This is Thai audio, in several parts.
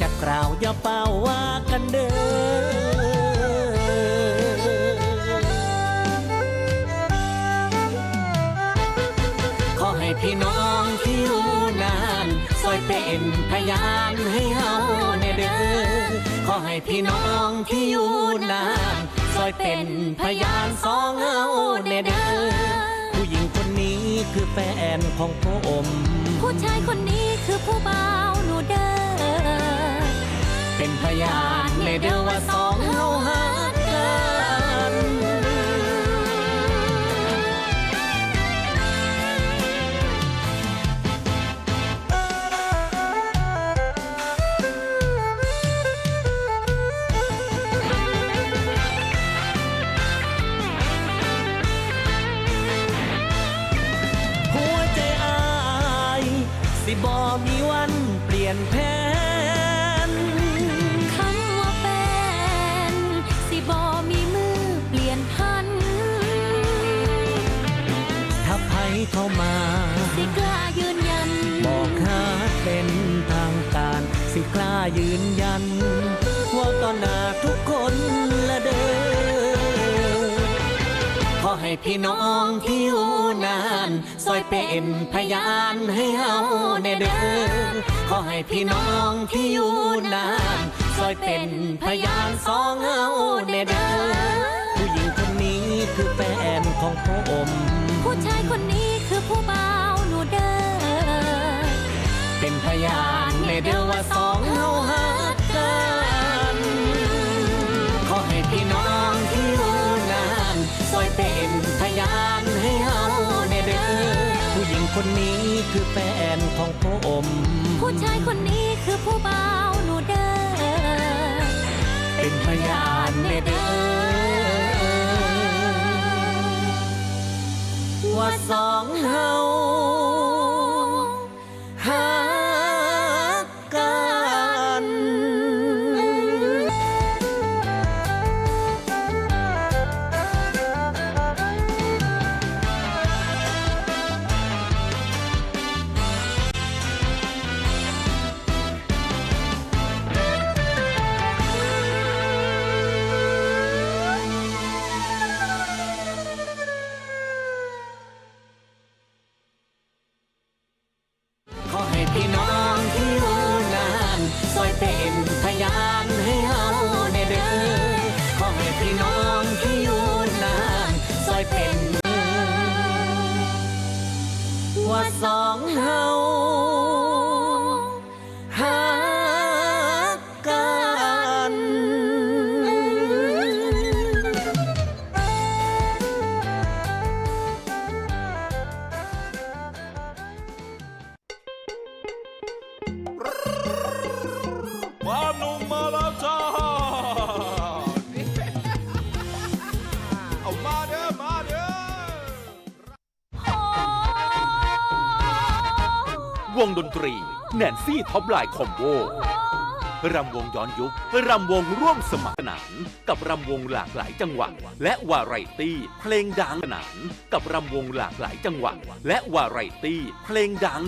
จะกล่าวอย่าเป่าว่ากันเด้อขอให้พี่น้องที่อยู่นานซอยเป็นพยานให้เฮาในเด้อขอให้พี่น้องที่อยู่นานซอยเป็นพยานสองเฮาในเด้อผู้หญิงคนนี้คือแฟนของผม ผู้ชายคนนี้คือผู้บ่าวหนูเด้อ เป็นพยานในเดือว่าสองเฮาหัก มา สิกล้ายืนยัน บอกหาเป็นทางการ สิกล้ายืนยัน ว่าต่อหน้าทุกคนละเด้อขอให้พี่น้องที่อยู่นานซอยเป็นพยานให้เฮาในเด้อขอให้พี่น้องที่อยู่นานซอยเป็นพยานสองเฮาในเด้อผู้หญิงคนนี้คือแฟนของผม ผู้ชายคนนี้คือ ผู้บ่าวหนูเด้อเป็นพยานในเด้อว่าสองเฮาหักกันขอให้พี่น้องที่อยู่นานซอยเป็นพยานให้เฮาในเด้อผู้หญิงคนนี้คือแฟนของผมผู้ชายคนนี้คือผู้บ่าวหนูเด้อเป็นพยานในเด้อ ว่าสองเฮา สองเฮาหักกันร งดนตรี แนนซี่ท็อปไลน์คอมโบรำวงย้อนยุค รำวงร่วมสมัครสนาน กับรำวงหลากหลายจังหวะและวาไรตี้ เพลงดังสนาน กับรำวงหลากหลายจังหวะและวาไรตี้ เพลงดัง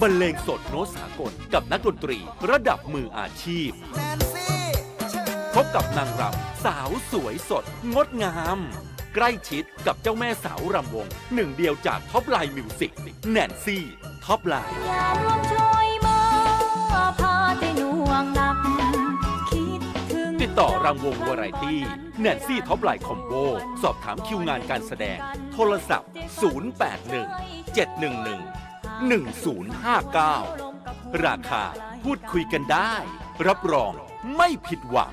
บรรเลงสดโน้ตสากล กับนักดนตรี ระดับมืออาชีพ พบกับนางรำสาวสวยสด งดงาม ใกล้ชิดกับเจ้าแม่สาวรำวง หนึ่งเดียวจากท็อปไลน์มิวสิกแนนซี่ท็อปไลน์ยามลมโชยมาพาใจหน่วงหนักคิดถึงติดต่อรำวงวาไรตี้แนนซี่ท็อปไลน์คอมโบสอบถามคิวงานการแสดง โทรศัพท์ 081 711 1059ราคาพูดคุยกันได้ รับรองไม่ผิดหวัง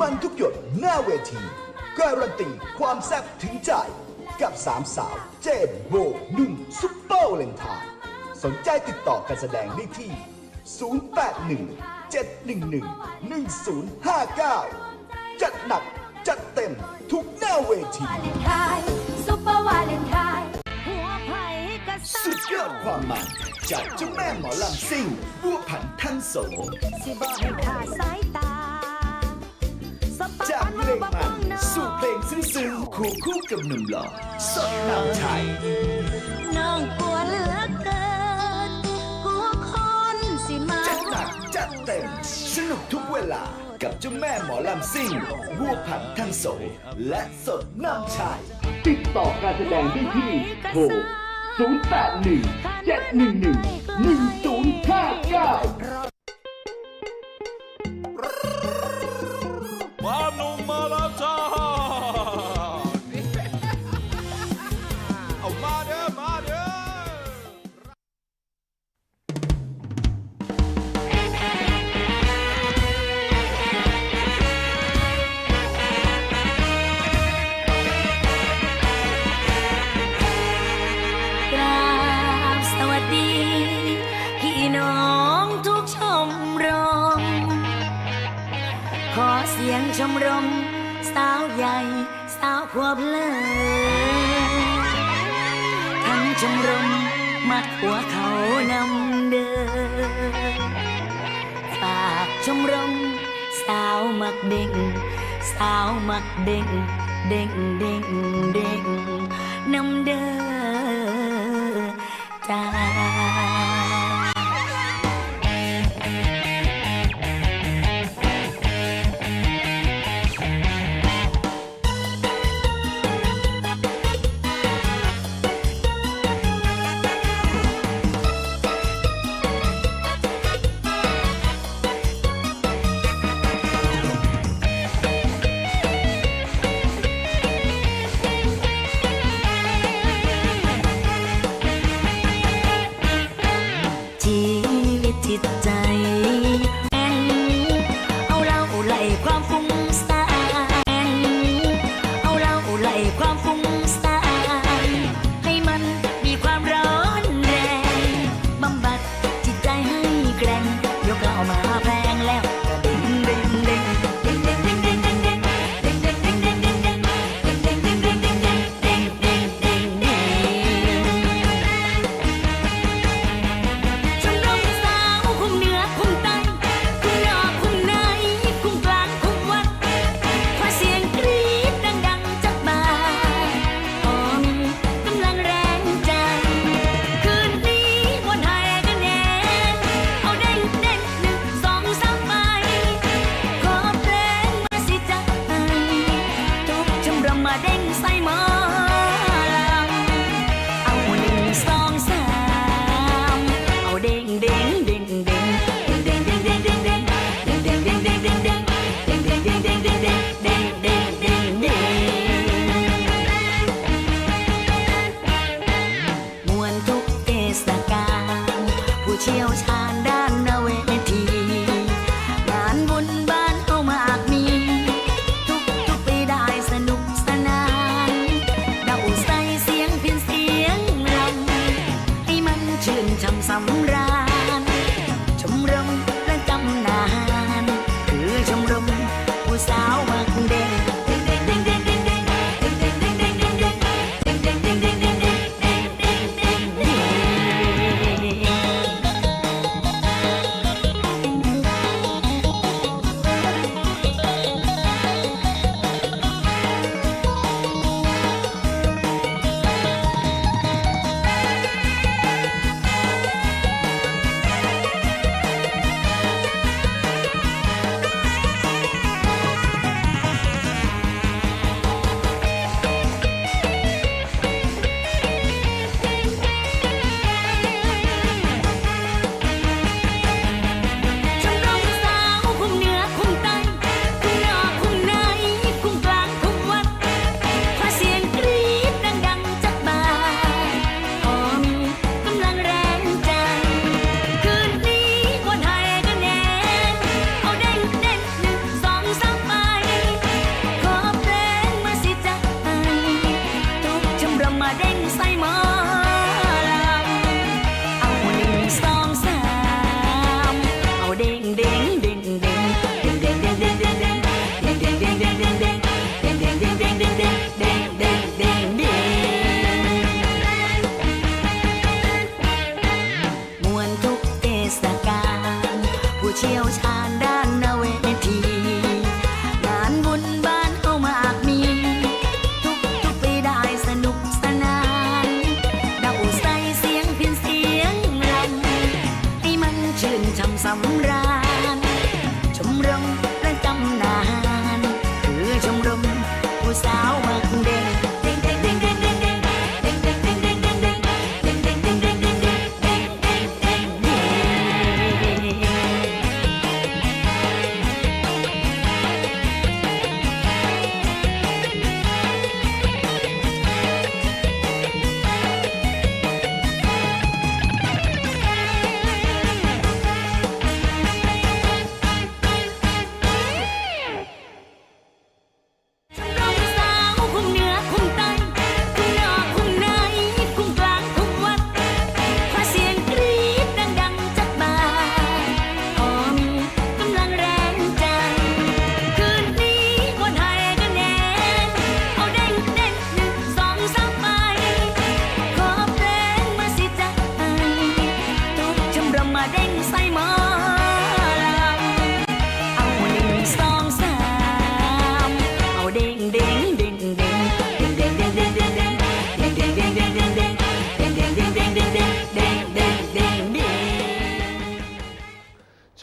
มันทุกหยดหน้าเวที การันตีความแซ่บถึงใจ กับสามสาวเจนโบนุ่มซุปเปอร์เลนไทน์สนใจติดต่อการแสดงได้ที่ 081 711 1059 จัดหนักจัดเต็มทุกหน้าเวทีวาเลนไทน์ซุปเปอร์วาเลนไทน์หัวไผ่กระ สุดยอดความมันจากเจ้าแม่หมอลำซิ่งบัวผันท่านโส สิบอกให้ขาดสายตาจากเพลงมันสู่เพลงซึ้งๆคู่คู่กับหนุ่มหล่อสดน้ำไทย น้องกลัวเหลือเกินกลัวคนสิมา จัดหนักจัดเต็ม สนุกทุกเวลากับเจ้าแม่หมอลำซิ่งบัวผันท่านโส และสดน้ำชาย ติดต่อการแสดงพี่ที่โทร 081 711 1 วเขานำเดินฝากชมรมสาวมักเด้งสาวมักเด้งเด้งเด้งเด้งนำเดินจ้า